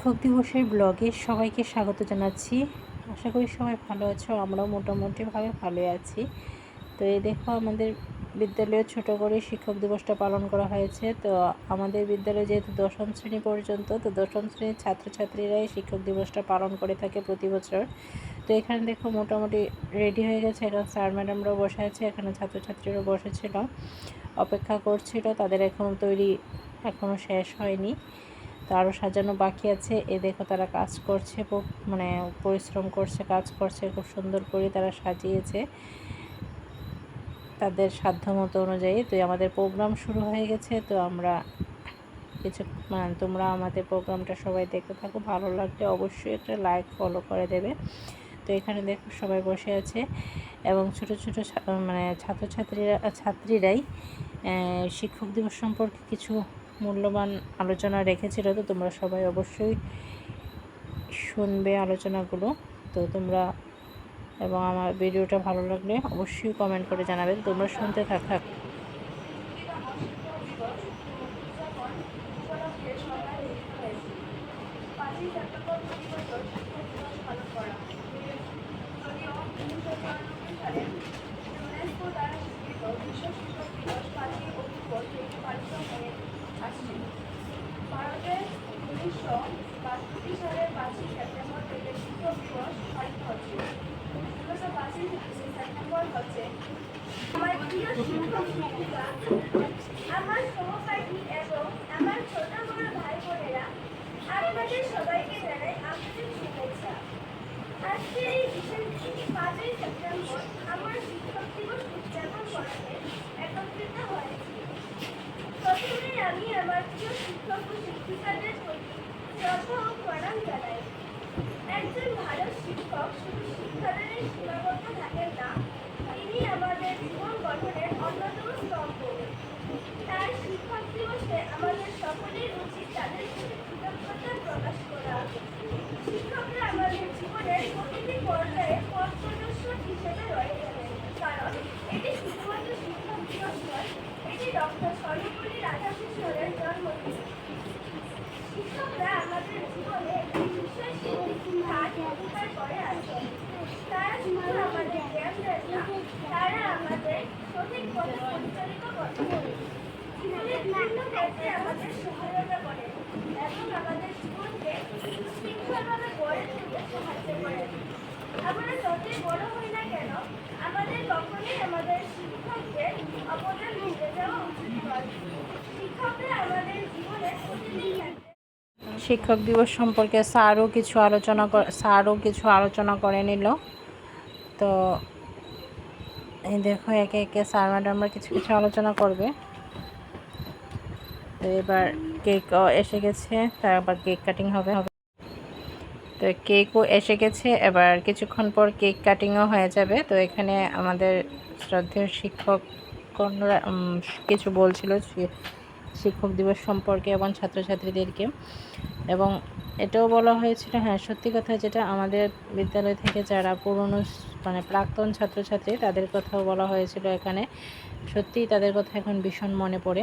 শিক্ষক দিবসের ব্লগে সবাইকে স্বাগত জানাচ্ছি। আশা করি সবাই ভালো আছো, আমরাও মোটামুটিভাবে ভালো আছি। তো এই দেখো, আমাদের বিদ্যালয়ে ছোট করে শিক্ষক দিবসটা পালন করা হয়েছে। তো আমাদের বিদ্যালয়ে যেহেতু দশম শ্রেণি পর্যন্ত, তো দশম শ্রেণির ছাত্রছাত্রীরাই শিক্ষক দিবসটা পালন করে থাকে প্রতি বছর। তো এখানে দেখো, মোটামুটি রেডি হয়ে গেছে। এখানে স্যার ম্যাডামরাও বসে আছে, এখানে ছাত্রছাত্রীরাও বসেছিল, অপেক্ষা করছিল, তাদের এখনও তৈরি এখনও শেষ হয়নি। তো আরও সাজানো বাকি আছে। এ দেখো তারা কাজ করছে মানে পরিশ্রম করছে, কাজ করছে, খুব সুন্দর করে তারা সাজিয়েছে তাদের সাধ্যমতো অনুযায়ী। তো আমাদের প্রোগ্রাম শুরু হয়ে গেছে, তো আমরা কিছু মানে তোমরা আমাদের প্রোগ্রামটা সবাই দেখতে থাকো। ভালো লাগলে অবশ্যই একটা লাইক ফলো করে দেবে। তো এখানে দেখো সবাই বসে আছে এবং ছোট ছোট মানে ছাত্রছাত্রীরা ছাত্রীরাই শিক্ষক দিবস সম্পর্কে কিছু মূল্যবান আলোচনা রেখেছিল, তো তোমরা সবাই অবশ্যই শুনবে আলোচনাগুলো। তো তোমরা এবং আমার ভিডিওটা ভালো লাগলে অবশ্যই কমেন্ট করে জানাবে। তোমরা শুনতে থাক। পালিত আসছে ভারতের উনিশশো বাষট্টি সালের পাঁচই সেপ্টেম্বর থেকে শিক্ষক দিবস পালিত হচ্ছে। উনিশশো পাঁচই সেপ্টেম্বর হচ্ছে আমার প্রিয় শিক্ষক শিক্ষিকা, আমার সহপাঠী এবং আমার ছোট বড় ভাই বোনেরা, আপনাদের সবাইকে জানাই আপনাদের শুভেচ্ছা। আজকের এই বিশেষ পাঁচই সেপ্টেম্বর আমার শিক্ষক দিবস উদযাপন করাতে একত্রিত হয়েছি প্রথমে আমি আমার প্রিয় শিক্ষক ও শিক্ষিকাদের প্রতি শ্রদ্ধা প্রণাম জানাই একজন ভালো শিক্ষক শুধু শিক্ষাদানের সীমাবদ্ধ থাকেন না তিনি আমাদের জীবন গঠনের অন্যতম স্তম্ভ তাই শিক্ষক দিবসে আমাদের সকলের উচিত তাদের প্রতি কৃতজ্ঞতা প্রকাশ করা শিক্ষকরা আমাদের জীবনের প্রতিটি পর্যায়ে পথ প্রদর্শক হিসেবে রয়ে গেলেন কারণ এটি শুধুমাত্র শিক্ষক দিবস নয় এটি ডক্টর সর্বপল্লী রাধাকৃষ্ণনের জন্মদিন শিক্ষকরা আমাদের জীবনে একটি বিশেষ স্থান অধিকার করে আছেন তারা শুধু আমাদের জ্ঞান দেন না তারা আমাদের সঠিক পথে পরিচালিত করেন জীবনের বিভিন্ন ক্ষেত্রে আমাদের সহায়তা করেন এবং আমাদের জীবনকে সুশৃঙ্খলভাবে গড়ে তুলতে সাহায্য করেন শিক্ষক দিবস সম্পর্কে স্যারও কিছু আলোচনা স্যারও কিছু আলোচনা করে নিল। তো এই দেখো, একে একে স্যার ম্যাডামরা কিছু কিছু আলোচনা করবে। তো এবার কেক এসে গেছে তারপর কেক কাটিং হবে হবে। তো কেকও এসে গেছে, এবার কিছুক্ষণ পর কেক কাটিংও হয়ে যাবে। তো এখানে আমাদের শ্রদ্ধেয় শিক্ষক কিছু বলছিল শিক্ষক দিবস সম্পর্কে এবং ছাত্রছাত্রীদেরকে। এবং এটাও বলা হয়েছিল হ্যাঁ সত্যি কথা যেটা আমাদের বিদ্যালয় থেকে যারা পুরনো মানে প্রাক্তন ছাত্রছাত্রী, তাদের কথাও বলা হয়েছিল এখানে। সত্যিই তাদের কথা এখন ভীষণ মনে পড়ে।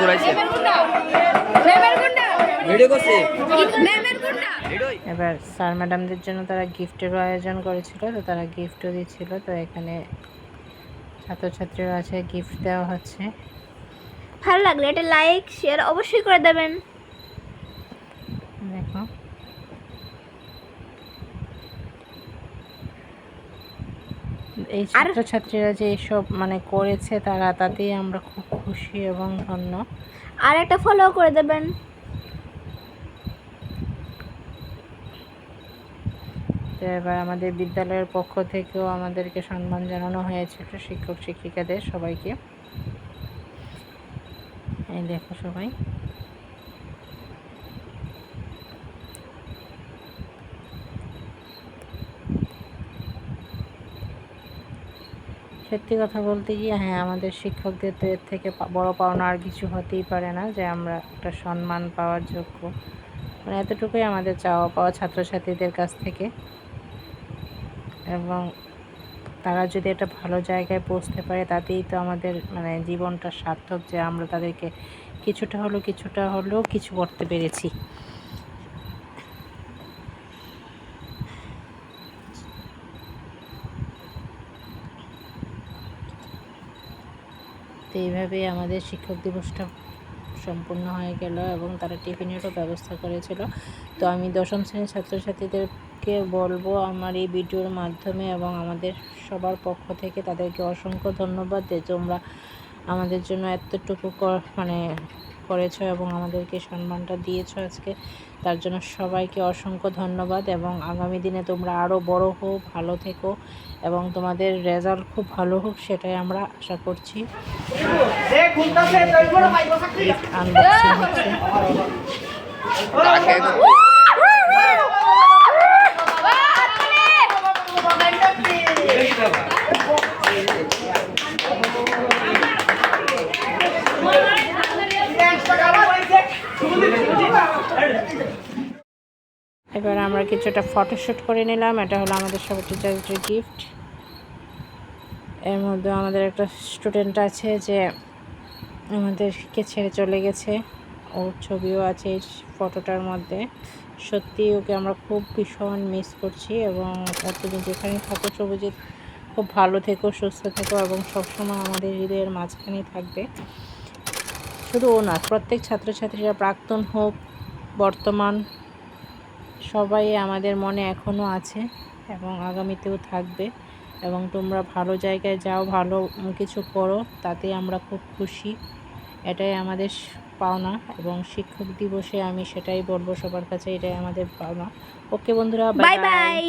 ঘুরাইছে। ঘুরাইছে এবার স্যার ম্যাডামদের জন্য তারা গিফটেরও আয়োজন করেছিল তো তারা গিফটও দিচ্ছিল তো এখানে ছাত্রছাত্রীরা আছে গিফট দেওয়া হচ্ছে। ভালো লাগলে এটা লাইক শেয়ার অবশ্যই করে দেবেন। দেখো। এই ছাত্রছাত্রীরা যে এসব মানে করেছে তারা তাতেই আমরা খুব খুশি এবং ধন্য। আর একটা ফলো করে দেবেন। এবার আমাদের বিদ্যালয়ের পক্ষ থেকেও আমাদেরকে সম্মান জানানো হয়েছিল শিক্ষক শিক্ষিকাদের সবাইকে। এই দেখো সবাই। সত্যি কথা বলতে গিয়ে হ্যাঁ আমাদের শিক্ষকদের তো এর থেকে বড় পাওনা আর কিছু হতেই পারে না যে আমরা একটা সম্মান পাওয়ার যোগ্য। মানে এতটুকুই আমাদের চাওয়া পাওয়া ছাত্রছাত্রীদের কাছ থেকে। এবং তারা যদি একটা ভালো জায়গায় পৌঁছতে পারে, তাতেই তো আমাদের মানে জীবনটা সার্থক যে আমরা তাদেরকে কিছুটা হলেও কিছুটা হলেও কিছু করতে পেরেছি। তো এইভাবে আমাদের শিক্ষক দিবসটা সম্পূর্ণ হয়ে গেল এবং তারা টিফিনেরও ব্যবস্থা করেছিল। তো আমি দশম শ্রেণির ছাত্রছাত্রীদেরকে বলব, আমার এই ভিডিওর মাধ্যমে এবং আমাদের সবার পক্ষ থেকে তাদেরকে অসংখ্য ধন্যবাদ যে তোমরা আমাদের জন্য এতটুকু মানে করেছ এবং আমাদেরকে সম্মানটা দিয়েছ আজকে তার জন্য সবাইকে অসংখ্য ধন্যবাদ এবং আগামী দিনে তোমরা আরও বড় হোক ভালো থেকো এবং তোমাদের রেজাল্ট খুব ভালো হোক সেটাই আমরা আশা করছি আনবক্সিং হচ্ছে এবার আমরা কিছুটা ফটোশ্যুট করে নিলাম। এটা হলো আমাদের সবার টিচারদের গিফট এর মধ্যে আমাদের একটা স্টুডেন্ট আছে যে আমাদেরকে ছেড়ে চলে গেছে। ওর ছবিও আছে এই ফটোটার মধ্যে। সত্যি ওকে আমরা খুব ভীষণ মিস করছি এবং তুমি যেখানেই থাকো সবুজিৎ খুব ভালো থেকো, সুস্থ থেকো এবং সবসময় আমাদের হৃদয়ের মাঝখানেই থাকবে। শুধু ও না, প্রত্যেক ছাত্রছাত্রীরা প্রাক্তন হোক বর্তমান সবাই আমাদের মনে এখনও আছে এবং আগামীতেও থাকবে এবং তোমরা ভালো জায়গায় যাও ভালো কিছু করো তাতে আমরা খুব খুশি। এটাই আমাদের পাওনা এবং শিক্ষক দিবসে আমি সেটাই বলব সবার কাছে এটাই আমাদের পাওনা। ওকে বন্ধুরা বাই বাই।